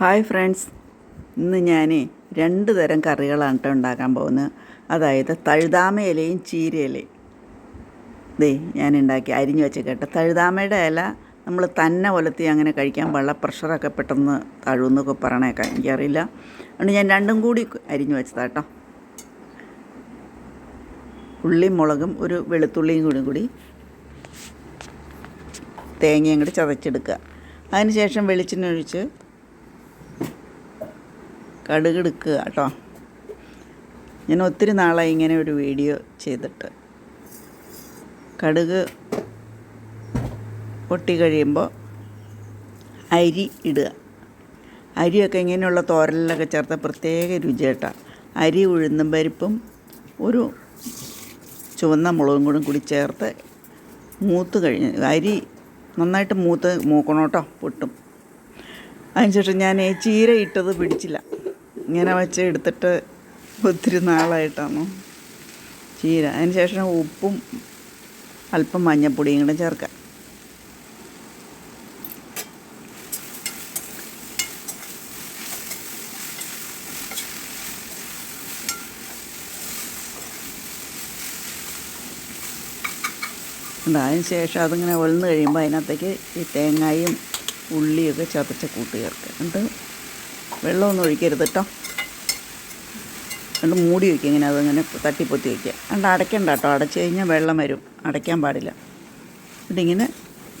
Hi friends. ഇന്ന് ഞാൻ രണ്ട് തരം കറികളാണ് കേട്ടോ ഉണ്ടാക്കാൻ പോകുന്നത്. അതായത് തഴുതാമ ഇലയും ചീരയിലയും ദേ ഞാൻ ഉണ്ടാക്കി അരിഞ്ഞു വെച്ച് കേട്ടോ തഴുതാമയുടെ ഇല നമ്മൾ തന്നെ ഒലത്തി അങ്ങനെ കഴിക്കാൻ പാടില്ല. പ്രഷറൊക്കെ പെട്ടെന്ന് തഴുന്നൊക്കെ പറയണേക്കാം എനിക്കറിയില്ല. അതുകൊണ്ട് ഞാൻ രണ്ടും കൂടി അരിഞ്ഞു വെച്ചതാട്ടോ ഉള്ളിയും മുളകും ഒരു വെളുത്തുള്ളിയും കൂടി കൂടി തേങ്ങയും കൂടി ചതച്ചെടുക്കുക. അതിനുശേഷം വെളിച്ചെണ്ണ ഒഴിച്ച് കടുക് എടുക്കുക കേട്ടോ. ഞാൻ ഒത്തിരി നാളായി ഇങ്ങനെ ഒരു വീഡിയോ ചെയ്തിട്ട്. കടുക് പൊട്ടി കഴിയുമ്പോൾ അരി ഇടുക. അരിയൊക്കെ ഇങ്ങനെയുള്ള തോരലിലൊക്കെ ചേർത്ത പ്രത്യേക രുചി കേട്ടോ. അരി ഉഴുന്നും പരിപ്പും ഒരു ചുവന്ന മുളകും കൂടി കൂടി ചേർത്ത് മൂത്ത് കഴിഞ്ഞ് അരി നന്നായിട്ട് മൂത്ത് മൂക്കണം കേട്ടോ പൊട്ടും അതിനുശേഷം ഞാൻ ഈ ചീര ഇട്ടത് പിടിച്ചില്ല. ഇങ്ങനെ വെച്ച് എടുത്തിട്ട് ഒത്തിരി നാളായിട്ടാണ്? ചീര. അതിന് ശേഷം ഉപ്പും അല്പം മഞ്ഞപ്പൊടിയും കൂടെ ചേർക്കാം. അതിന് ശേഷം അതിങ്ങനെ ഒളിന്ന് കഴിയുമ്പോൾ അതിനകത്തേക്ക് ഈ തേങ്ങായും ഉള്ളിയൊക്കെ ചതച്ച കൂട്ട് ചേർക്കുക എന്നിട്ട് വെള്ളമൊന്നും ഒഴിക്കരുത് കേട്ടോ എന്നിട്ട് മൂടി വയ്ക്കുക ഇങ്ങനെ അതങ്ങനെ തട്ടിപ്പൊത്തി വയ്ക്കുക എന്നിട്ട് അടയ്ക്കണ്ട കേട്ടോ അടച്ചു കഴിഞ്ഞാൽ വെള്ളം വരും. അടയ്ക്കാൻ പാടില്ല. എന്നിട്ട് ഇങ്ങനെ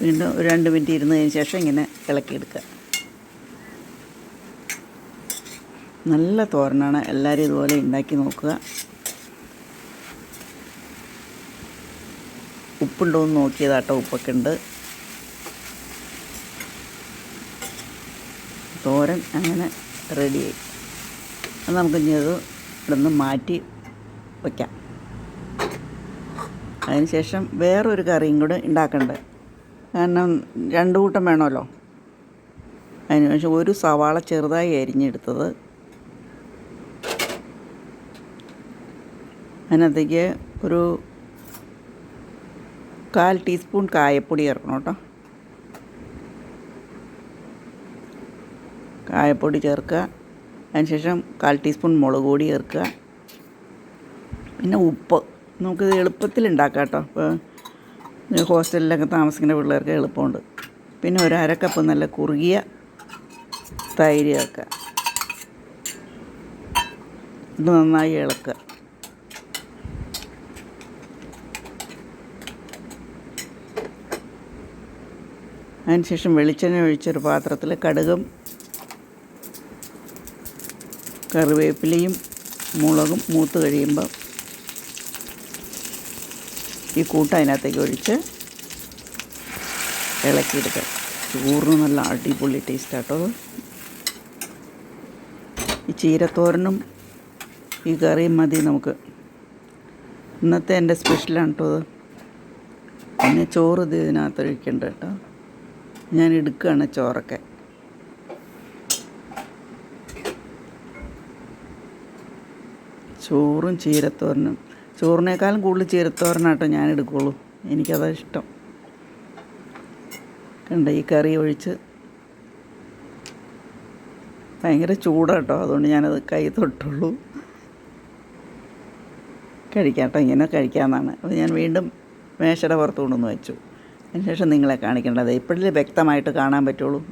വീണ്ടും ഒരു രണ്ട് മിനിറ്റ് ഇരുന്നതിന് ശേഷം ഇങ്ങനെ ഇളക്കിയെടുക്കുക നല്ല തോരനാണ്. എല്ലാവരും ഇതുപോലെ ഉണ്ടാക്കി നോക്കുക. ഉപ്പുണ്ടോ എന്ന് നോക്കിയതാട്ടോ ഉപ്പൊക്കെ ഉണ്ട്. തോരൻ അങ്ങനെ റെഡിയായി അത് നമുക്ക് ചെയ്ത് അത് ഇവിടെ നിന്ന് മാറ്റി വയ്ക്കാം അതിനുശേഷം വേറൊരു കറിയും കൂടെ ഉണ്ടാക്കണ്ടേ? കാരണം രണ്ട് കൂട്ടം വേണമല്ലോ. അതിനുശേഷം ഒരു സവാള ചെറുതായി അരിഞ്ഞെടുത്തത്. അതിനകത്തേക്ക് ഒരു കാൽ ടീസ്പൂൺ കായപ്പൊടി ചേർക്കണം കേട്ടോ. കായപ്പൊടി ചേർക്കുക. അതിനുശേഷം കാൽ ടീസ്പൂൺ മുളക് പൊടി ചേർക്കുക. പിന്നെ ഉപ്പ്. നമുക്ക് എളുപ്പത്തിൽ ഉണ്ടാക്കാം കേട്ടോ. ഇപ്പോൾ ഹോസ്റ്റലിലൊക്കെ താമസിക്കുന്ന പിള്ളേർക്ക് എളുപ്പമുണ്ട്. പിന്നെ ഒരു അരക്കപ്പ് നല്ല കുറുകിയ തൈര് ചേർക്കുക. ഇത് നന്നായി ഇളക്കുക. അതിനുശേഷം വെളിച്ചെണ്ണ ഒഴിച്ചൊരു പാത്രത്തിൽ കടുകും കറിവേപ്പിലയും മുളകും മൂത്ത് കഴിയുമ്പോൾ ഈ കൂട്ട് അതിനകത്തേക്ക് ഒഴിച്ച് ഇളക്കിയെടുക്കുക ചോറിന് നല്ല അടിപൊളി ടേസ്റ്റ് അത്. ഈ ചീരത്തോരനും ഈ കറിയും മതി നമുക്ക്. ഇന്നത്തെ എന്റെ സ്പെഷ്യലാണ് കേട്ടോ അത്. പിന്നെ ചോറ് ഇത് ഇതിനകത്ത് ഒഴിക്കേണ്ട കേട്ടോ. ഞാൻ എടുക്കുകയാണ് ചോറൊക്കെ. ചോറും ചീരത്തോരനും. ചോറിനേക്കാളും കൂടുതൽ ചീരത്തോരനാട്ടോ ഞാൻ എടുക്കുള്ളൂ. എനിക്കതാ ഇഷ്ടം. കണ്ട ഈ കറി ഒഴിച്ച്. ഭയങ്കര ചൂടാട്ടോ അതുകൊണ്ട് ഞാനത് കൈ തൊട്ടുള്ളൂ. കഴിക്കാട്ടോ ഇങ്ങനെ കഴിക്കാമെന്നാണ്. അപ്പോൾ ഞാൻ വീണ്ടും മേശയുടെ പുറത്ത് കൊണ്ടുവന്ന് വെച്ചു. അതിനുശേഷം നിങ്ങളെ കാണിക്കേണ്ടത് ഇപ്പോഴല്ലേ വ്യക്തമായിട്ട് കാണാൻ പറ്റുള്ളൂ.